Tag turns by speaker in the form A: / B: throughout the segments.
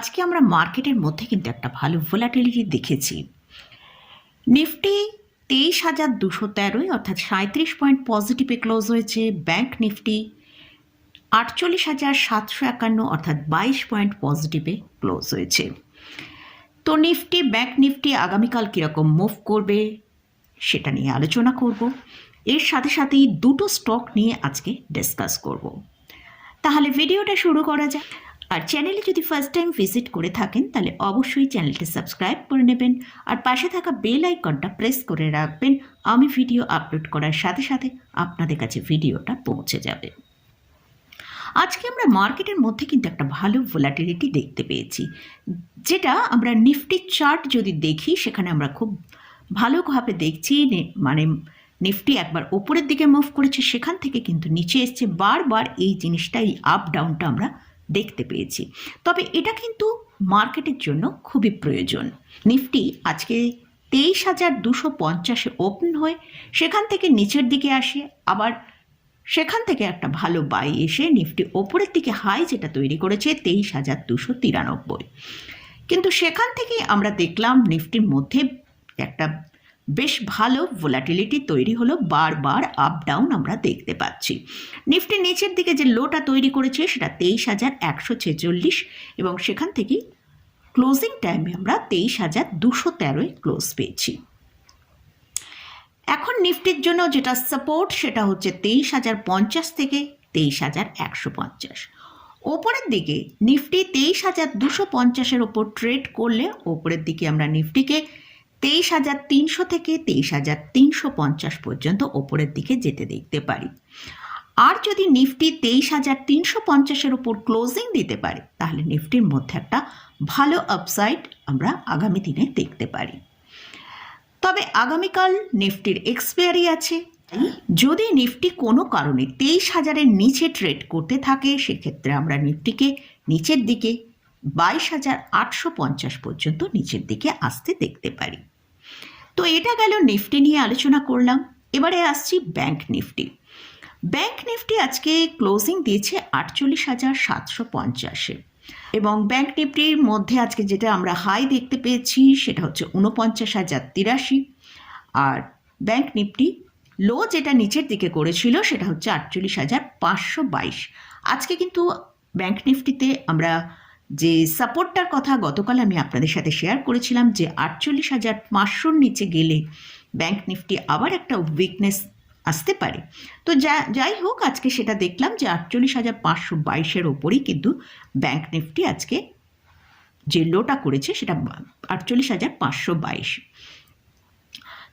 A: আজকে আমরা মার্কেটের মধ্যে কিন্তু একটা ভালো ভোলাটিলিটি দেখেছি। নিফটি তেইশ হাজার দুশো তেরোই অর্থাৎ সাঁত্রিশ পয়েন্ট পজিটিভে ক্লোজ হয়েছে। ব্যাংক নিফটি আটচল্লিশ হাজার সাতশো একান্ন অর্থাৎ বাইশ পয়েন্ট পজিটিভে ক্লোজ হয়েছে। তো নিফটি, ব্যাংক নিফটি আগামীকাল কীরকম মুভ করবে সেটা নিয়ে আলোচনা করব। এর সাথে সাথেই দুটো স্টক নিয়ে আজকে ডিসকাস করব। তাহলে ভিডিওটা শুরু করা যাক। আর চ্যানেলে যদি ফার্স্ট টাইম ভিজিট করে থাকেন, তাহলে অবশ্যই চ্যানেলটি সাবস্ক্রাইব করে নেবেন আর পাশে থাকা বেল আইকনটা প্রেস করে রাখবেন। আমি ভিডিও আপলোড করার সাথে সাথে আপনাদের কাছে ভিডিওটা পৌঁছে যাবে। আজকে আমরা মার্কেটের মধ্যে কিন্তু একটা ভালো ভোলাটিলিটি দেখতে পেয়েছি, যেটা আমরা নিফটি চার্ট যদি দেখি, সেখানে আমরা খুব ভালোভাবে দেখছি মানে নিফটি একবার ওপরের দিকে মুভ করেছে, সেখান থেকে কিন্তু নিচে এসছে। বারবার এই জিনিসটা এই আপ ডাউনটা আমরা দেখতে পেয়েছি। তবে এটা কিন্তু মার্কেটের জন্য খুবই প্রয়োজন। নিফটি আজকে তেইশ হাজার দুশো পঞ্চাশে ওপেন হয়ে, সেখান থেকে নিচের দিকে আসে, আবার সেখান থেকে একটা ভালো বাই এসে নিফটি ওপরের দিকে হাই যেটা তৈরি করেছে তেইশ হাজার দুশো তিরানব্বই। কিন্তু সেখান থেকে আমরা দেখলাম নিফটির মধ্যে একটা বেশ ভালো ভোলাটিলিটি তৈরি হলো, বারবার আপ ডাউন আমরা দেখতে পাচ্ছি। নিফটি নিচের দিকে যে লোটা তৈরি করেছে, সেটা তেইশ হাজার একশো ছেচল্লিশ এবং সেখান থেকে ক্লোজিং টাইমে আমরা তেইশ হাজার দুশো তেরোয় ক্লোজ পেয়েছি। এখন নিফটির জন্য যেটা সাপোর্ট সেটা হচ্ছে তেইশ হাজার পঞ্চাশ থেকে তেইশ হাজার একশো পঞ্চাশ। ওপরের দিকে নিফটি তেইশ হাজার দুশো পঞ্চাশের ওপর ট্রেড করলে, ওপরের দিকে আমরা নিফটিকে তেইশ হাজার তিনশো থেকে তেইশ হাজার তিনশো পঞ্চাশ পর্যন্ত ওপরের দিকে যেতে দেখতে পারি। আর যদি নিফটি তেইশ হাজার তিনশো পঞ্চাশের ওপর ক্লোজিং দিতে পারে, তাহলে নিফটির মধ্যে একটা ভালো আপসাইড আমরা আগামী দিনে দেখতে পারি। তবে আগামীকাল নিফটির এক্সপায়ারি আছে। যদি নিফটি কোনো কারণে তেইশ হাজারের নিচে ট্রেড করতে থাকে, সেক্ষেত্রে আমরা নিফটিকে নিচের দিকে বাইশ হাজার আটশো পঞ্চাশ পর্যন্ত নিচের দিকে আসতে দেখতে পারি। তো এটা গেল নিফটি নিয়ে আলোচনা করলাম। এবারে আসছি ব্যাংক নিফটি। ব্যাংক নিফটি আজকে ক্লোজিং দিয়েছে আটচল্লিশ হাজার সাতশো পঞ্চাশে। এবং ব্যাংক নিফটির মধ্যে আজকে যেটা আমরা হাই দেখতে পেয়েছি, সেটা হচ্ছে উনপঞ্চাশ হাজার তিরাশি। আর ব্যাংক নিফটি লো যেটা নিচের দিকে করেছিল, সেটা হচ্ছে আটচল্লিশ হাজার পাঁচশো বাইশ। আজকে কিন্তু ব্যাংক নিফটিতে আমরা যে সাপোর্টটার কথা গতকাল আমি আপনাদের সাথে শেয়ার করেছিলাম যে আটচল্লিশ হাজার পাঁচশোর নিচে গেলে ব্যাংক নিফটি আবার একটা উইকনেস আসতে পারে। তো যা, যাই হোক, আজকে সেটা দেখলাম যে আটচল্লিশ হাজার পাঁচশো বাইশের ওপরেই কিন্তু ব্যাংক নিফটি আজকে যে লোটা করেছে সেটা আটচল্লিশ হাজার পাঁচশো বাইশ।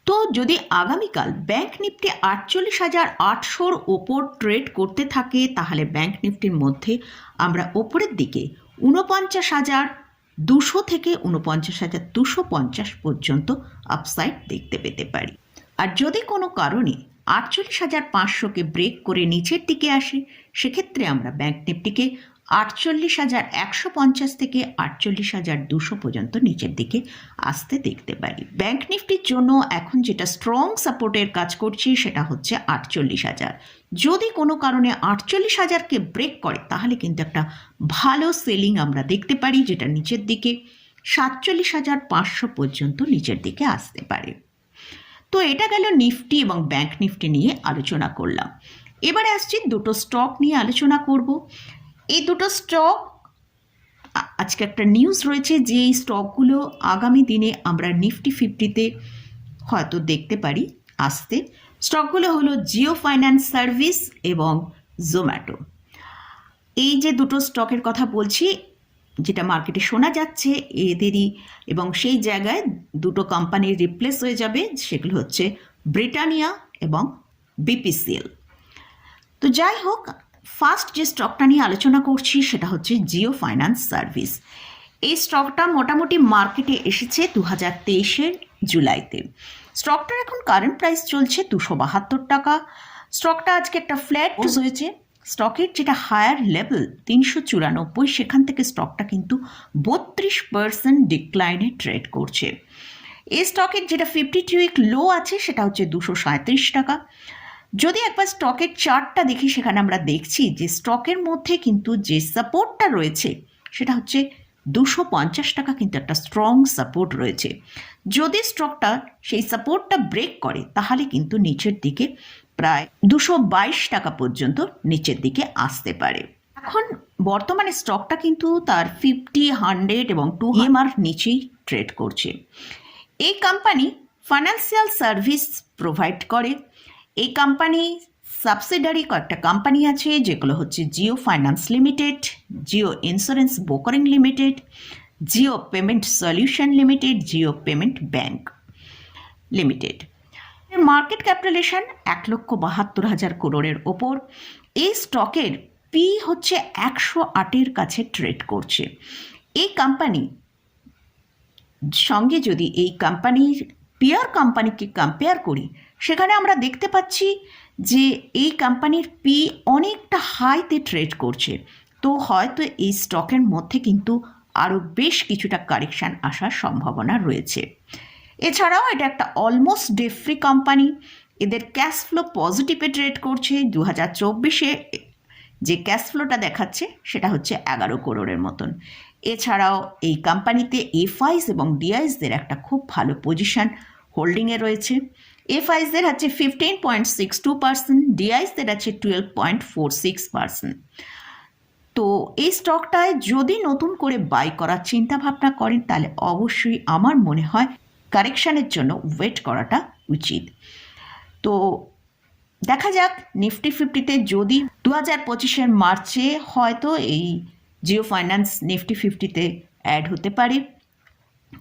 A: তো যদি আগামীকাল ব্যাংক নিফটি আটচল্লিশ হাজার আটশোর ওপর ট্রেড করতে থাকে, তাহলে ব্যাংক নিফটির মধ্যে আমরা ওপরের দিকে ঊনপঞ্চাশ হাজার দুশো থেকে ঊনপঞ্চাশ হাজার দুশো পঞ্চাশ পর্যন্ত আপসাইড দেখতে পেতে পারি। আর যদি কোনো কারণে আটচল্লিশ হাজার পাঁচশোকে ব্রেক করে নিচের দিকে আসে, সেক্ষেত্রে আমরা ব্যাঙ্ক নিফটিকে আটচল্লিশ হাজার একশো পঞ্চাশ থেকে আটচল্লিশ হাজার দুশো পর্যন্ত নিচের দিকে আসতে দেখতে পারি। ব্যাংক নিফটির জন্য এখন যেটা স্ট্রং সাপোর্টের কাজ করছে, সেটা হচ্ছে আটচল্লিশ হাজার। যদি কোনো কারণে আটচল্লিশ হাজারকে ব্রেক করে, তাহলে কিন্তু একটা ভালো সেলিং আমরা দেখতে পারি, যেটা নিচের দিকে সাতচল্লিশ হাজার পাঁচশো পর্যন্ত নিচের দিকে আসতে পারে। তো এটা গেল নিফটি এবং ব্যাংক নিফটি নিয়ে আলোচনা করলাম। এবারে আসছি দুটো স্টক নিয়ে আলোচনা করব। এই দুটো স্টক আজকে একটা নিউজ রয়েছে যে এই স্টকগুলো আগামী দিনে আমরা নিফটি ফিফটিতে হয়তো দেখতে পারি, আসতে। স্টকগুলো হলো জিও ফাইন্যান্স সার্ভিস এবং জোম্যাটো। এই যে দুটো স্টকের কথা বলছি, যেটা মার্কেটে শোনা যাচ্ছে এদেরই এবং সেই জায়গায় দুটো কোম্পানির রিপ্লেস হয়ে যাবে, সেগুলো হচ্ছে ব্রিটানিয়া এবং বিপিসিএল। তো যাই হোক ফার্স্ট যে স্টকটা নিয়ে আলোচনা করছি সেটা হচ্ছে জিও ফাইন্যান্স সার্ভিস। এই স্টকটা মোটামুটি মার্কেটে এসেছে দু হাজার তেইশের জুলাইতে। স্টকটার এখন কারেন্ট প্রাইস চলছে দুশো বাহাত্তর টাকা। স্টকটা আজকে একটা ফ্ল্যাট হয়েছে। স্টকের যেটা হায়ার লেভেল তিনশো চুরানব্বই সেখান থেকে স্টকটা কিন্তু বত্রিশ পার্সেন্ট ডিক্লাইনে ট্রেড করছে। এই স্টকের যেটা ফিফটি টু উইক লো আছে সেটা হচ্ছে দুশো সাঁত্রিশ টাকা। যদি একবার স্টকের চার্টটা দেখি সেখানে আমরা দেখছি যে স্টকের মধ্যে কিন্তু যে সাপোর্টটা রয়েছে সেটা হচ্ছে দুশো পঞ্চাশ টাকা কিন্তু একটা স্ট্রং সাপোর্ট রয়েছে। যদি স্টকটা সেই সাপোর্টটা ব্রেক করে, তাহলে কিন্তু নিচের দিকে প্রায় দুশো বাইশ টাকা পর্যন্ত নিচের দিকে আসতে পারে। এখন বর্তমানে স্টকটা কিন্তু তার ফিফটি হান্ড্রেড এবং টু এমআর নিচেই ট্রেড করছে। এই কোম্পানি ফাইন্যান্সিয়াল সার্ভিস প্রোভাইড করে। এই কোম্পানি সাবসিডারি কয়েকটা কোম্পানি আছে, যেগুলো হচ্ছে Jio finance limited Jio insurance broking limited Jio payment solution limited Jio payment bank limited market capitalisation এক লক্ষ বাহাত্তর হাজার করোড়ের ওপর। এই স্টকের পি হচ্ছে একশো আটের কাছে ট্রেড করছে। এই কোম্পানি সঙ্গে যদি এই কোম্পানির পিয়ার কোম্পানিকে কম্পেয়ার করি, সেখানে আমরা দেখতে পাচ্ছি যে এই কোম্পানির পি অনেকটা হাইতে ট্রেড করছে। তো হয়তো এই স্টকের মধ্যে কিন্তু আরও বেশ কিছুটা কারেকশান আসার সম্ভাবনা রয়েছে। এছাড়াও এটা একটা অলমোস্ট ডে ফ্রি কোম্পানি এদের ক্যাশ ফ্লো পজিটিভে ট্রেড করছে দু হাজার চব্বিশে। যে ক্যাশ ফ্লোটা দেখাচ্ছে সেটা হচ্ছে এগারো করোড়ের মতন। এছাড়াও এই কোম্পানিতে এফআইস এবং ডিআইসদের একটা খুব ভালো পজিশন হোল্ডিংয়ে রয়েছে। এফআইসদের হচ্ছে fifteen point six two percent ডিআইসদের আছে twelve point four six percent তো এই স্টকটায় যদি নতুন করে বাই করার চিন্তা ভাবনা করেন, তাহলে অবশ্যই আমার মনে হয় কারেকশানের জন্য ওয়েট করাটা উচিত। তো দেখা যাক নিফটি ফিফটিতে যদি দু হাজার পঁচিশের মার্চে হয়তো এই জিও ফাইন্যান্স নিফটি ফিফটিতে অ্যাড হতে পারে।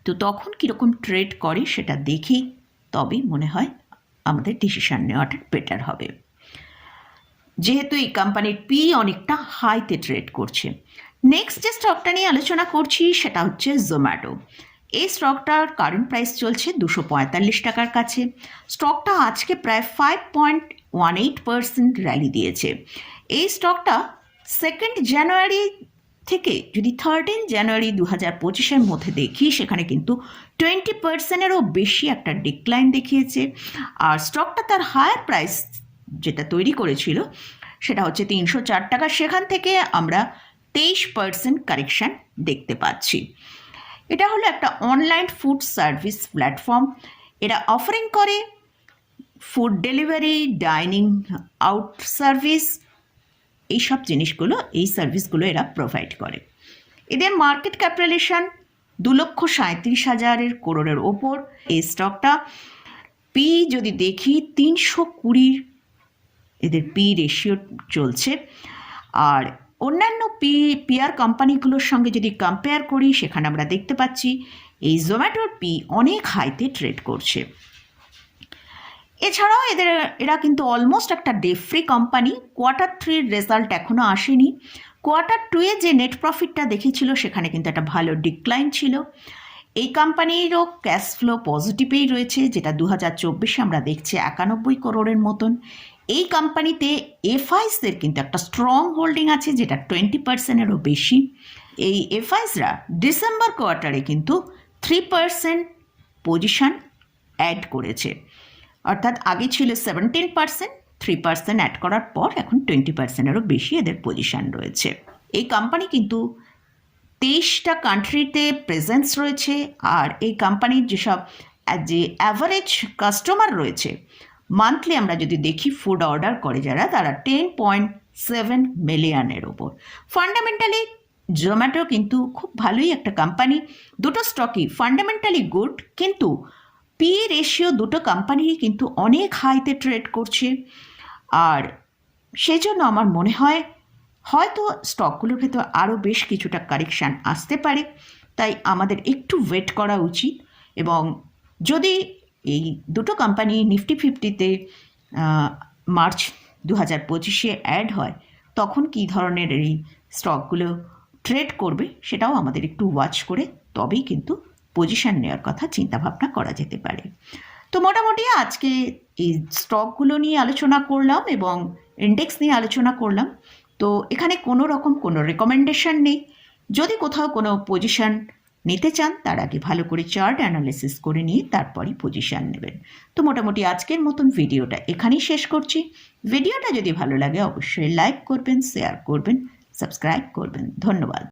A: তো তখন কীরকম ট্রেড করে সেটা দেখেই তবেই মনে হয় আমাদের ডিসিশান নেওয়াটা বেটার হবে। যেহেতু এই কোম্পানির পি অনেকটা হাইতে ট্রেড করছে। নেক্সট যে স্টকটা নিয়ে আলোচনা করছি সেটা হচ্ছে জোম্যাটো এই স্টকটার কারেন্ট প্রাইস চলছে দুশো পঁয়তাল্লিশ টাকার কাছে। স্টকটা আজকে প্রায় five point one eight percent rally দিয়েছে। এই স্টকটা সেকেন্ড জানুয়ারি থেকে যদি থার্টিন জানুয়ারি দু হাজার পঁচিশের মধ্যে দেখি, সেখানে কিন্তু টোয়েন্টি পার্সেন্টেরও বেশি একটা ডিক্লাইন দেখিয়েছে। আর স্টকটা তার হায়ার প্রাইস যেটা তৈরি করেছিল, সেটা হচ্ছে তিনশো চার টাকা। সেখান থেকে আমরা তেইশ পার্সেন্ট কারেকশান দেখতে পাচ্ছি। এটা হলো একটা অনলাইন ফুড সার্ভিস প্ল্যাটফর্ম এরা অফারিং করে food delivery dining out service এইসব জিনিসগুলো, এই সার্ভিসগুলো এরা প্রোভাইড করে। এদের মার্কেট ক্যাপিটালেশন দু লক্ষ সাঁত্রিশ হাজারের করোড়ের ওপর। এই স্টকটা পি যদি দেখি, তিনশো কুড়ির এদের পি রেশিও চলছে। আর অন্যান্য পি পিয়ার কোম্পানিগুলোর সঙ্গে যদি কম্পেয়ার করি, সেখানে আমরা দেখতে পাচ্ছি, এই জোম্যাটোর পি অনেক হাইতে ট্রেড করছে। এছাড়াও এদের, এরা কিন্তু অলমোস্ট একটা ডে ফ্রি কোম্পানি কোয়ার্টার থ্রির রেজাল্ট এখনও আসেনি। কোয়ার্টার টুয়ে যে নেট প্রফিটটা দেখেছিল, সেখানে কিন্তু একটা ভালো ডিক্লাইন ছিল। এই কোম্পানিরও ক্যাশ ফ্লো পজিটিভেই রয়েছে, যেটা দু হাজার চব্বিশে আমরা দেখছি একানব্বই করোড়ের মতন। এই কোম্পানিতে এফআইসদের কিন্তু একটা স্ট্রং হোল্ডিং আছে, যেটা টোয়েন্টি পার্সেন্টেরও বেশি। এই এফআইসরা ডিসেম্বর কোয়ার্টারে কিন্তু থ্রি পার্সেন্ট পজিশন অ্যাড করেছে। অর্থাৎ আগে ছিল seventeen percent three percent add করার পর এখন টোয়েন্টি পার্সেন্টেরও বেশি এদের পজিশন রয়েছে। এই কোম্পানি কিন্তু তেইশটা কান্ট্রিতে প্রেজেন্স রয়েছে আর এই কোম্পানির যেসব যে অ্যাভারেজ কাস্টমার রয়েছে মান্থলি আমরা যদি দেখি ফুড অর্ডার করে যারা, তারা টেন পয়েন্ট সেভেন মিলিয়নের ওপর। ফান্ডামেন্টালি জোম্যাটো কিন্তু খুব ভালোই একটা কোম্পানি দুটো স্টকই ফান্ডামেন্টালি গুড কিন্তু পি রেশিও দুটো কোম্পানিই কিন্তু অনেক হাইতে ট্রেড করছে। আর সেই জন্য আমার মনে হয়, হয়তো স্টকগুলোর ভেতর আরও বেশ কিছুটা কারেকশান আসতে পারে। তাই আমাদের একটু ওয়েট করা উচিত এবং যদি এই দুটো কোম্পানি নিফটি ফিফটিতে মার্চ দু হাজার পঁচিশে অ্যাড হয়, তখন কী ধরনের এই স্টকগুলো ট্রেড করবে সেটাও আমাদের একটু ওয়াচ করে, তবেই কিন্তু পজিশন নেওয়ার কথা চিন্তাভাবনা করা যেতে পারে। তো মোটামুটি আজকে এই স্টকগুলো নিয়ে আলোচনা করলাম এবং ইন্ডেক্স নিয়ে আলোচনা করলাম। তো এখানে কোনো রকম কোনো রেকমেন্ডেশন নেই। যদি কোথাও কোনো পজিশন নিতে চান, তার আগে ভালো করে চার্ট অ্যানালিসিস করে নিয়ে তারপরই পজিশান নেবেন। তো মোটামুটি আজকের মতন ভিডিওটা এখানেই শেষ করছি। ভিডিওটা যদি ভালো লাগে, অবশ্যই লাইক করবেন শেয়ার করবেন সাবস্ক্রাইব করবেন। ধন্যবাদ।